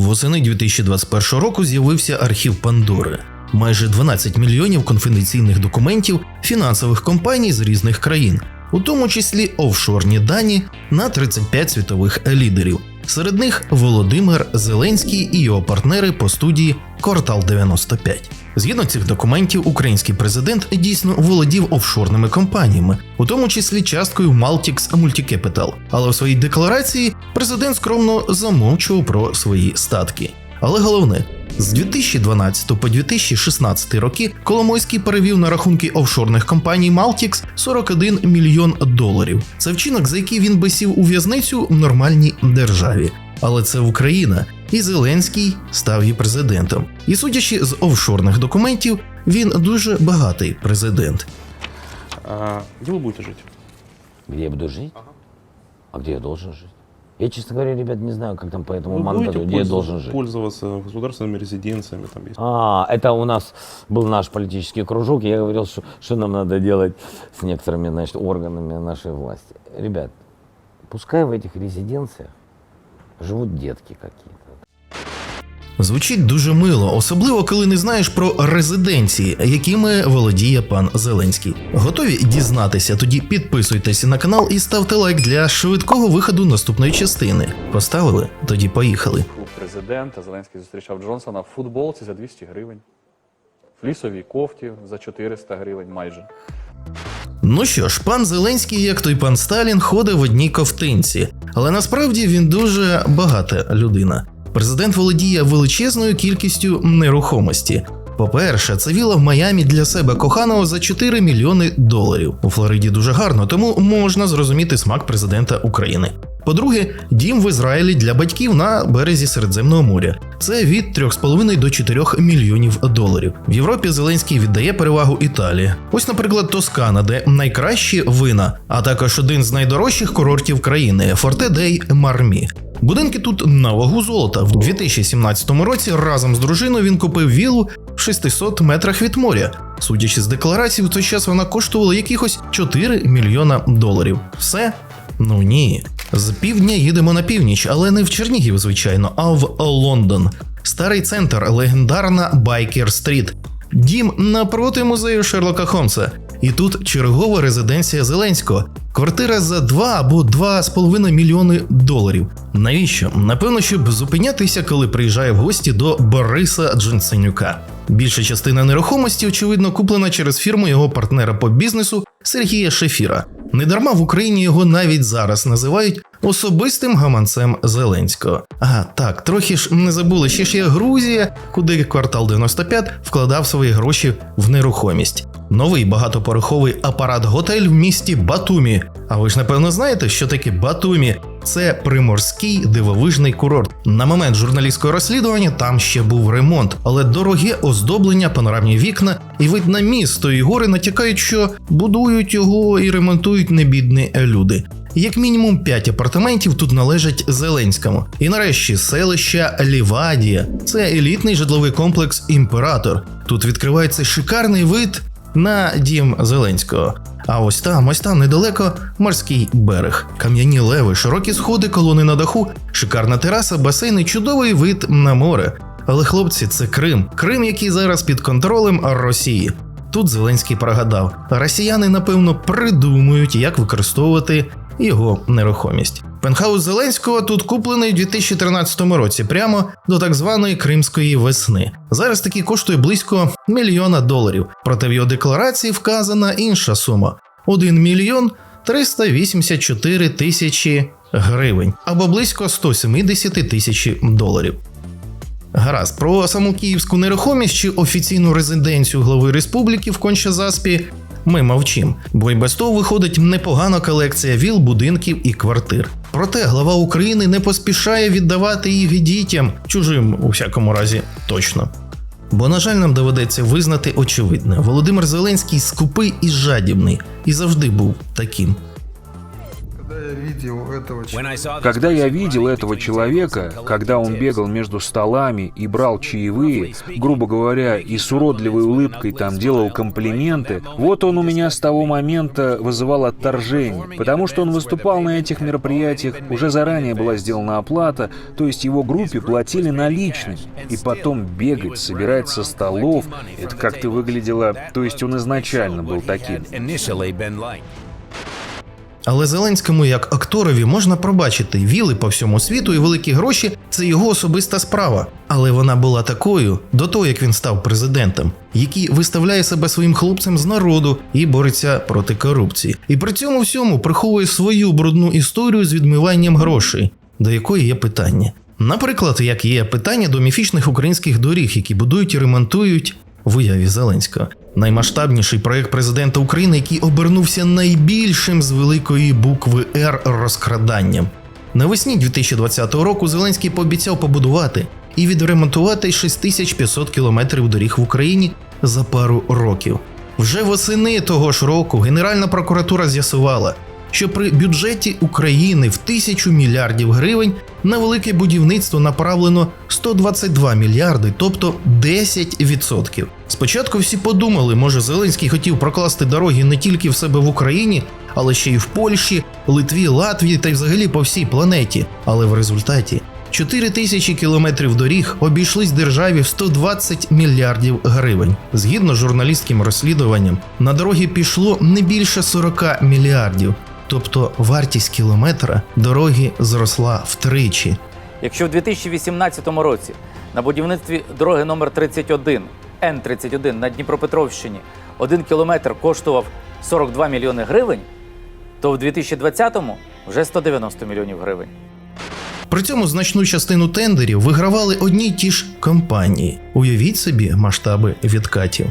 Восени 2021 року з'явився архів Пандори. Майже 12 мільйонів конфіденційних документів фінансових компаній з різних країн, у тому числі офшорні дані на 35 світових лідерів. Серед них Володимир Зеленський і його партнери по студії Квартал 95. Згідно цих документів, український президент дійсно володів офшорними компаніями, у тому числі часткою Maltix Multicapital. Але в своїй декларації президент скромно замовчував про свої статки. Але головне, з 2012 по 2016 роки Коломойський перевів на рахунки офшорних компаній Maltix 41 мільйон доларів. Це вчинок, за який він би сів у в'язницю в нормальній державі. Але це Україна, і Зеленський став її президентом. І судячи з офшорних документів, він дуже багатий президент. А, где вы будете жить? Где я буду жить? А где я должен жить? Я, честно говоря, ребят, не знаю, как там по этому Вы будете мандату, где я должен жить. пользоваться государственными резиденциями, там есть. А, это у нас был наш политический кружок. Я говорил, что, что нам надо делать с некоторыми значит, органами нашей власти. Ребят, пускай в этих резиденциях живут детки какие-то. Звучить дуже мило, особливо коли не знаєш про резиденції, якими володіє пан Зеленський. Готові дізнатися? Тоді підписуйтесь на канал і ставте лайк для швидкого виходу наступної частини. Поставили? Тоді поїхали. Президента Зеленський зустрічав Джонсона в футболці за 200 гривень, в лісовій кофті за 400 гривень майже. Ну що ж, пан Зеленський, як той пан Сталін, ходить в одній ковтинці, але насправді він дуже багата людина. Президент володіє величезною кількістю нерухомості. По-перше, це віла в Майамі для себе коханого за 4 мільйони доларів. У Флориді дуже гарно, тому можна зрозуміти смак президента України. По-друге, дім в Ізраїлі для батьків на березі Середземного моря. Це від 3,5 до 4 мільйонів доларів. В Європі Зеленський віддає перевагу Італії. Ось, наприклад, Тоскана, де найкращі вина, а також один з найдорожчих курортів країни Форте Дей Мармі. Будинки тут на вагу золота. В 2017 році разом з дружиною він купив віллу в 600 метрах від моря. Судячи з декларації, в той час вона коштувала якихось 4 мільйона доларів. Все? Ну ні. З півдня їдемо на північ, але не в Чернігів, звичайно, а в Лондон. Старий центр, легендарна Байкер Стріт. Дім напроти музею Шерлока Холмса. І тут чергова резиденція Зеленського. Квартира за 2 або 2,5 мільйони доларів. Навіщо? Напевно, щоб зупинятися, коли приїжджає в гості до Бориса Джонсенюка. Більша частина нерухомості, очевидно, куплена через фірму його партнера по бізнесу Сергія Шефіра. Недарма в Україні його навіть зараз називають особистим гаманцем Зеленського. Ага, так, трохи ж не забули, ще ж є Грузія, куди квартал 95 вкладав свої гроші в нерухомість. Новий багатоповерховий апарат готель в місті Батумі. А ви ж напевно знаєте, що таке Батумі? Це приморський дивовижний курорт. На момент журналістського розслідування там ще був ремонт, але дороге оздоблення, панорамні вікна і вид на місто і гори натякають, що будують його і ремонтують небідні люди. Як мінімум 5 апартаментів тут належать Зеленському. І нарешті селище Лівадія. Це елітний житловий комплекс Імператор. Тут відкривається шикарний вид на дім Зеленського. А ось там, ось там недалеко морський берег, кам'яні леви, широкі сходи, колони на даху, шикарна тераса, басейн і чудовий вид на море. Але хлопці, це Крим, Крим, який зараз під контролем Росії. Тут Зеленський прогадав. Росіяни, напевно, придумують, як використовувати його нерухомість. Пентхаус Зеленського тут куплений у 2013 році, прямо до так званої Кримської весни. Зараз такий коштує близько мільйона доларів. Проте в його декларації вказана інша сума: 1 мільйон 384 тисячі гривень або близько 170 тисяч доларів. Гаразд, про саму київську нерухомість чи офіційну резиденцію глави республіки в Кончазаспі ми мовчим, бо й без того виходить непогана колекція віл, будинків і квартир. Проте глава України не поспішає віддавати їх дітям, чужим у всякому разі точно. Бо, на жаль, нам доведеться визнати очевидне: Володимир Зеленський скупий і жадібний, і завжди був таким. Когда я видел этого человека, Когда я видел этого человека, когда он бегал между столами и брал чаевые, грубо говоря, и с уродливой улыбкой там делал комплименты, вот он у меня с того момента вызывал отторжение, потому что он выступал на этих мероприятиях, уже заранее была сделана оплата, то есть его группе платили наличными, и потом бегать, собирать со столов, это как-то выглядело, то есть он изначально был таким. Але Зеленському як акторові можна пробачити віли по всьому світу і великі гроші це його особиста справа. Але вона була такою до того, як він став президентом, який виставляє себе своїм хлопцем з народу і бореться проти корупції. І при цьому всьому приховує свою брудну історію з відмиванням грошей, до якої є питання. Наприклад, як є питання до міфічних українських доріг, які будують і ремонтують в уяві Зеленського. Наймасштабніший проект президента України, який обернувся найбільшим з великої букви Р розкраданням. Навесні 2020 року Зеленський пообіцяв побудувати і відремонтувати 6500 кілометрів доріг в Україні за пару років. Вже восени того ж року Генеральна прокуратура з'ясувала, що при бюджеті України в тисячу мільярдів гривень на велике будівництво направлено 122 мільярди, тобто 10%. Спочатку всі подумали, може Зеленський хотів прокласти дороги не тільки в себе в Україні, але ще й в Польщі, Литві, Латвії та й взагалі по всій планеті. Але в результаті 4 тисячі кілометрів доріг обійшлись державі в 120 мільярдів гривень. Згідно з журналістським розслідуванням, на дороги пішло не більше 40 мільярдів. Тобто вартість кілометра дороги зросла втричі. Якщо в 2018 році на будівництві дороги номер 31 Н-31 на Дніпропетровщині один кілометр коштував 42 мільйони гривень, то в 2020-му вже 190 мільйонів гривень. При цьому значну частину тендерів вигравали одні й ті ж компанії. Уявіть собі масштаби відкатів.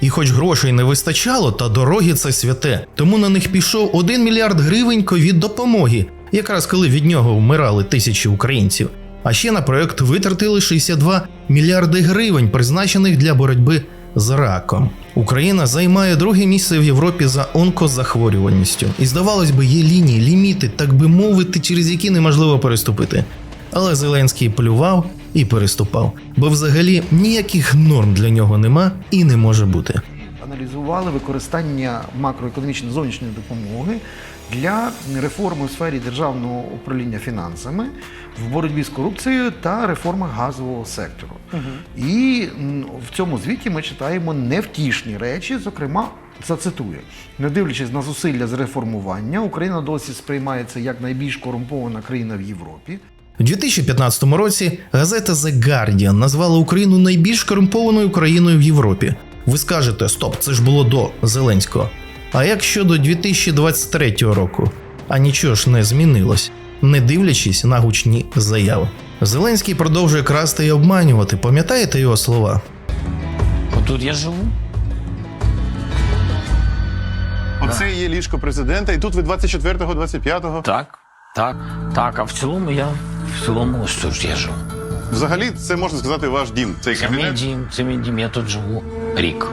І хоч грошей не вистачало, та дороги це святе, тому на них пішов 1 мільярд гривень ковід допомоги, якраз коли від нього вмирали тисячі українців. А ще на проект витратили 62 мільярди гривень, призначених для боротьби з раком. Україна займає друге місце в Європі за онкозахворюваністю. І здавалось би, є лінії, ліміти, так би мовити, через які неможливо переступити. Але Зеленський плював і переступав, бо взагалі ніяких норм для нього нема і не може бути. аналізували використання макроекономічної зовнішньої допомоги для реформи в сфері державного управління фінансами в боротьбі з корупцією та реформи газового сектору. І в цьому звіті ми читаємо невтішні речі, зокрема. Зацитую, не дивлячись на зусилля з реформування, Україна досі сприймається як найбільш корумпована країна в Європі. У 2015 році газета The Guardian назвала Україну найбільш корумпованою країною в Європі. Ви скажете, стоп, це ж було до Зеленського. А як щодо 2023 року? А нічого ж не змінилось, не дивлячись на гучні заяви. Зеленський продовжує красти і обманювати. Пам'ятаєте його слова? Тут я живу. Оце є ліжко президента, і тут ви 24-го, 25-го. Так, так, так. А в цілому я в цілому ось я живу. Взагалі, це можна сказати ваш дім. Цей Це мій кабінет. дім, це мій дім, я тут живу рік.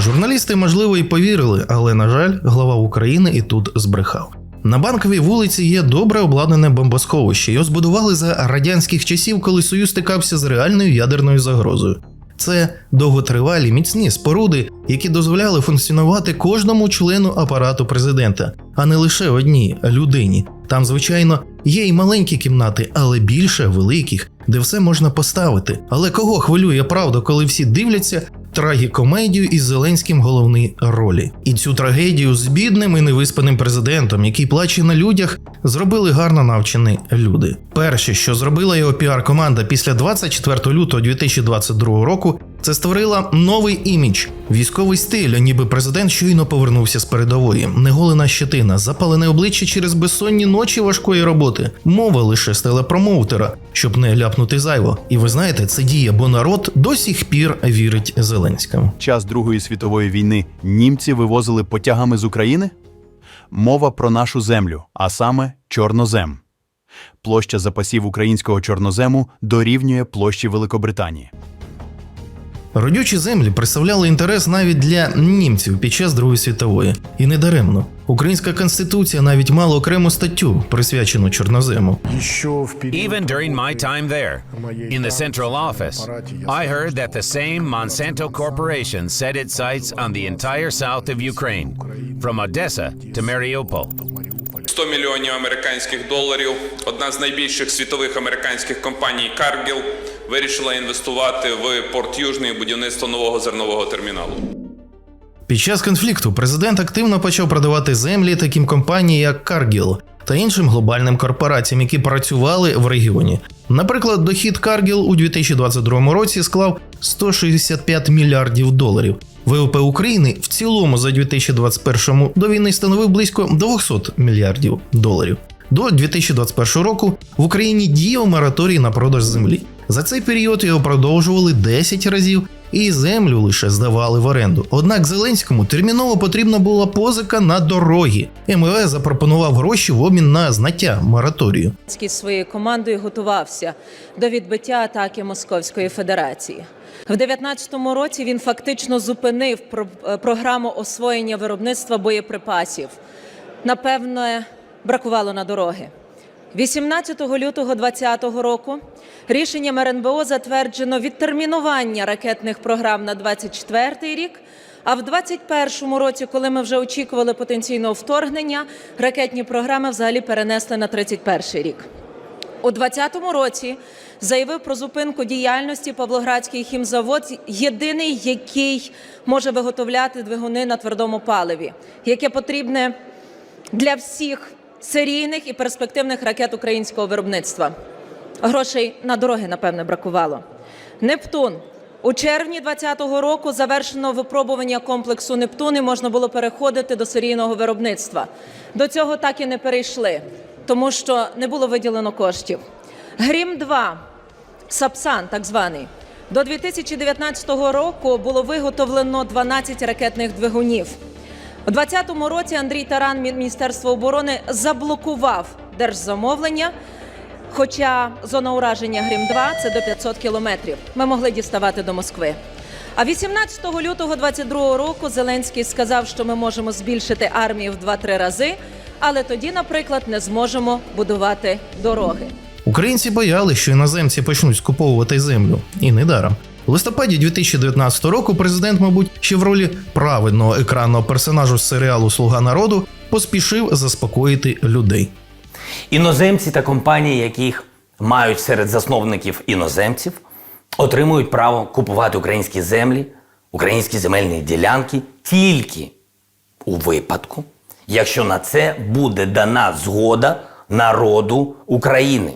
Журналісти, можливо, і повірили, але, на жаль, глава України і тут збрехав. На банковій вулиці є добре обладнане бомбосховище. Його збудували за радянських часів, коли Союз стикався з реальною ядерною загрозою. Це довготривалі міцні споруди, які дозволяли функціонувати кожному члену апарату президента, а не лише одній людині. Там, звичайно, є й маленькі кімнати, але більше великих, де все можна поставити. Але кого хвилює правда, коли всі дивляться трагікомедію із Зеленським в головній ролі? І цю трагедію з бідним і невиспаним президентом, який плаче на людях, зробили гарно навчені люди. Перше, що зробила його піар-команда після 24 лютого 2022 року, це створила новий імідж, військовий стиль, ніби президент щойно повернувся з передової, неголена щетина, запалене обличчя через безсонні ночі важкої роботи, мова лише з телепромоутера, щоб не ляпнути зайво. І ви знаєте, це діє, бо народ до сих пір вірить Зеленському. час Другої світової війни німці вивозили потягами з України? Мова про нашу землю, а саме чорнозем. Площа запасів українського чорнозему дорівнює площі Великобританії. Родючі землі представляли інтерес навіть для німців під час Другої світової, і не даремно. Українська конституція навіть мала окрему статтю, присвячену чорнозему. Even during my time there, in the central office, I heard that the same Monsanto Corporation set its sights on the entire south of Ukraine, from Odessa to Mariupol. 100 мільйонів американських доларів. Одна з найбільших світових американських компаній Cargill вирішила інвестувати в порт Южний будівництво нового зернового терміналу. Під час конфлікту президент активно почав продавати землі таким компаніям, як Cargill та іншим глобальним корпораціям, які працювали в регіоні. Наприклад, дохід Cargill у 2022 році склав 165 мільярдів доларів. ВВП України в цілому за 2021 до війни становив близько 200 мільярдів доларів. До 2021 року в Україні діяв мораторій на продаж землі. За цей період його продовжували 10 разів і землю лише здавали в оренду. Однак Зеленському терміново потрібна була позика на дороги. МВС запропонував гроші в обмін на знаття мораторію. Зі своєю командою готувався до відбиття атаки Московської Федерації. В 2019 році він фактично зупинив е, програму освоєння виробництва боєприпасів. Напевне, бракувало на дороги. 18 лютого 2020 року рішенням РНБО затверджено відтермінування ракетних програм на 24 рік. А в 2021 році, коли ми вже очікували потенційного вторгнення, ракетні програми взагалі перенесли на 31 рік. У 2020 році заявив про зупинку діяльності Павлоградський хімзавод, єдиний, який може виготовляти двигуни на твердому паливі, яке потрібне для всіх серійних і перспективних ракет українського виробництва. Грошей на дороги, напевне, бракувало. Нептун. У червні 2020 року завершено випробування комплексу Нептун і можна було переходити до серійного виробництва. До цього так і не перейшли, тому що не було виділено коштів. Грім 2 Сапсан, так званий. До 2019 року було виготовлено 12 ракетних двигунів. У 2020 році Андрій Таран, Міністерство оборони, заблокував держзамовлення. Хоча зона ураження Грім 2 це до 500 кілометрів. Ми могли діставати до Москви. А 18 лютого 2022 року Зеленський сказав, що ми можемо збільшити армію в 2-3 рази, але тоді, наприклад, не зможемо будувати дороги. Українці боялися, що іноземці почнуть скуповувати землю, і недаром. У листопаді 2019 року президент, мабуть, ще в ролі праведного екранного персонажу з серіалу Слуга народу поспішив заспокоїти людей. Іноземці та компанії, яких мають серед засновників іноземців, отримують право купувати українські землі, українські земельні ділянки тільки у випадку, якщо на це буде дана згода народу України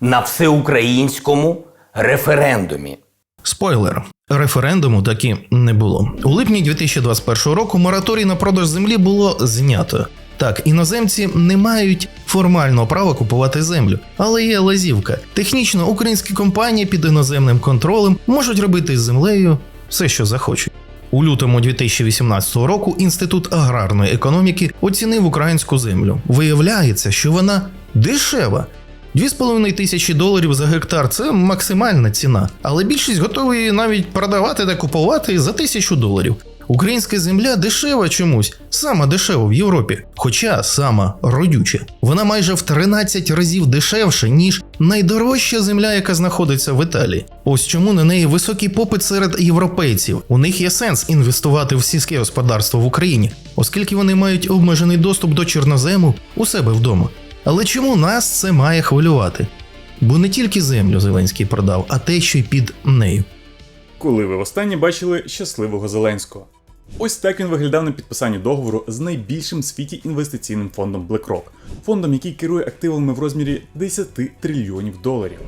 на всеукраїнському референдумі. Спойлер. Референдуму таки не було. У липні 2021 року мораторій на продаж землі було знято. Так, іноземці не мають формального права купувати землю, але є лазівка. Технічно українські компанії під іноземним контролем можуть робити з землею все, що захочуть. У лютому 2018 року Інститут аграрної економіки оцінив українську землю. Виявляється, що вона дешева. 2,5 тисячі доларів за гектар це максимальна ціна, але більшість готові навіть продавати та купувати за тисячу доларів. Українська земля дешева чомусь, сама дешева в Європі, хоча сама родюча. Вона майже в 13 разів дешевша, ніж найдорожча земля, яка знаходиться в Італії. Ось чому на неї високий попит серед європейців. У них є сенс інвестувати в сільське господарство в Україні, оскільки вони мають обмежений доступ до чорнозему у себе вдома. Але чому нас це має хвилювати? Бо не тільки землю Зеленський продав, а те, що й під нею. Коли ви востаннє бачили щасливого Зеленського? Ось так він виглядав на підписанні договору з найбільшим в світі інвестиційним фондом BlackRock, фондом, який керує активами в розмірі 10 трильйонів доларів.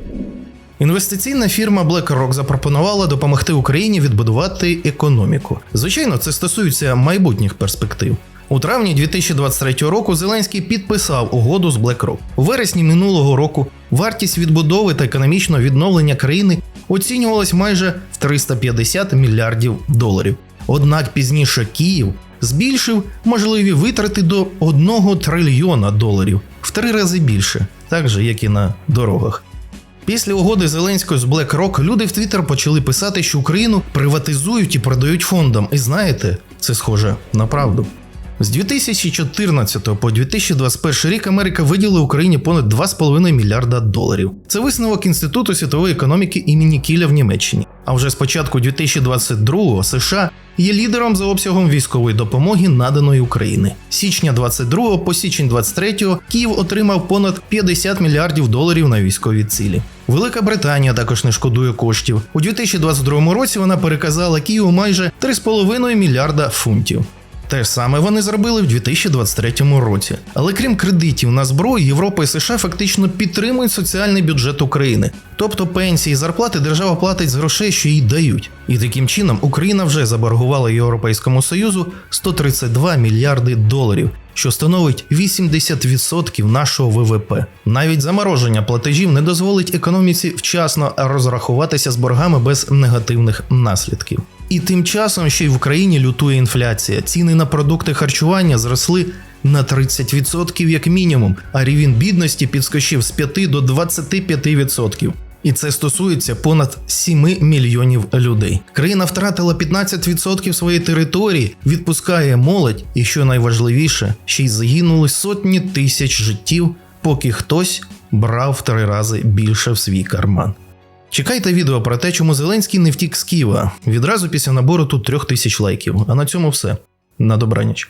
Інвестиційна фірма BlackRock запропонувала допомогти Україні відбудувати економіку. Звичайно, це стосується майбутніх перспектив. У травні 2023 року Зеленський підписав угоду з BlackRock. У вересні минулого року вартість відбудови та економічного відновлення країни оцінювалась майже в 350 мільярдів доларів. Однак пізніше Київ збільшив можливі витрати до 1 трильйона доларів в три рази більше, так же як і на дорогах. Після угоди Зеленського з BlackRock люди в Твіттер почали писати, що Україну приватизують і продають фондам. І знаєте, це схоже на правду. З 2014 по 2021 рік Америка виділила Україні понад 2,5 мільярда доларів. Це висновок Інституту світової економіки імені Кіля в Німеччині. А вже з початку 2022-го США є лідером за обсягом військової допомоги наданої України. З Січня 22 по січень 23 Київ отримав понад 50 мільярдів доларів на військові цілі. Велика Британія також не шкодує коштів. У 2022 році вона переказала Києву майже 3,5 мільярда фунтів. Те ж саме вони зробили в 2023 році. Але крім кредитів на зброю, Європа і США фактично підтримують соціальний бюджет України. Тобто пенсії і зарплати держава платить з грошей, що їй дають. І таким чином Україна вже заборгувала Європейському Союзу 132 мільярди доларів, що становить 80% нашого ВВП. Навіть замороження платежів не дозволить економіці вчасно розрахуватися з боргами без негативних наслідків. І тим часом ще й в Україні лютує інфляція. Ціни на продукти харчування зросли на 30% як мінімум, а рівень бідності підскочив з 5 до 25%. І це стосується понад 7 мільйонів людей. Країна втратила 15% своєї території, відпускає молодь, і що найважливіше, ще й загинули сотні тисяч життів, поки хтось брав в три рази більше в свій карман. Чекайте відео про те, чому Зеленський не втік з Києва відразу після набору тут трьох тисяч лайків. А на цьому все. На добраніч.